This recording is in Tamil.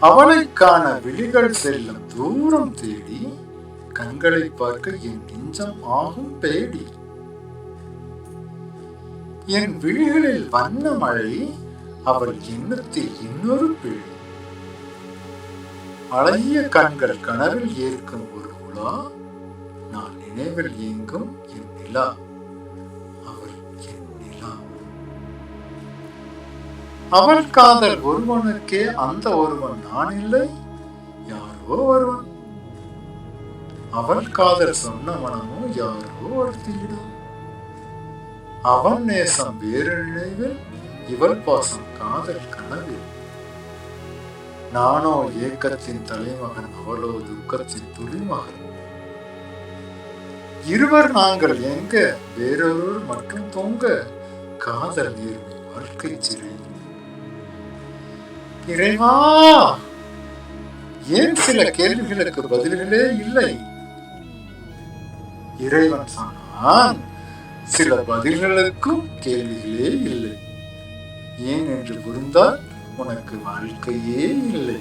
அவனைக்கான விழிகள் செல்லும் தூரம் தேடி கண்களை பார்க்க என் நெஞ்சம் ஆகும் பேடி என் விழிகளில் வண்ண மழை அவள் எண்ணத்தில் இன்னொரு பிழை. அழகிய கண்கள் கனவில் ஏற்கும் ஒரு உலா நான் நினைவில் இயங்கும் என் நிலா. அவள் காதல் ஒருவனுக்கே அந்த ஒருவன் நான் இல்லை யாரோ ஒருவன். அவள் காதல் சொன்ன மனமும் யாரோ ஒருத்தியிடம் அவன் நேசம் வேறு நினைவில் இவள் பாசம் காதல் கனவில். நானோ ஏக்கத்தின் தலைமகன் அவளோ துக்கத்தின் துளிமகன். இருவர் நாங்கள் எங்க வேறொருவர் மட்டும் தொங்க காதல் நேர்மை வாழ்க்கை சிறையில் இறைவா ஏன் சில கேள்விகளுக்கு பதில்களே இல்லை? இறைவன் சொன்னான் சில பதில்களுக்கும் கேள்விகளே இல்லை. ஏன் என்று புரிந்தால் உனக்கு வாழ்க்கையே இல்லை.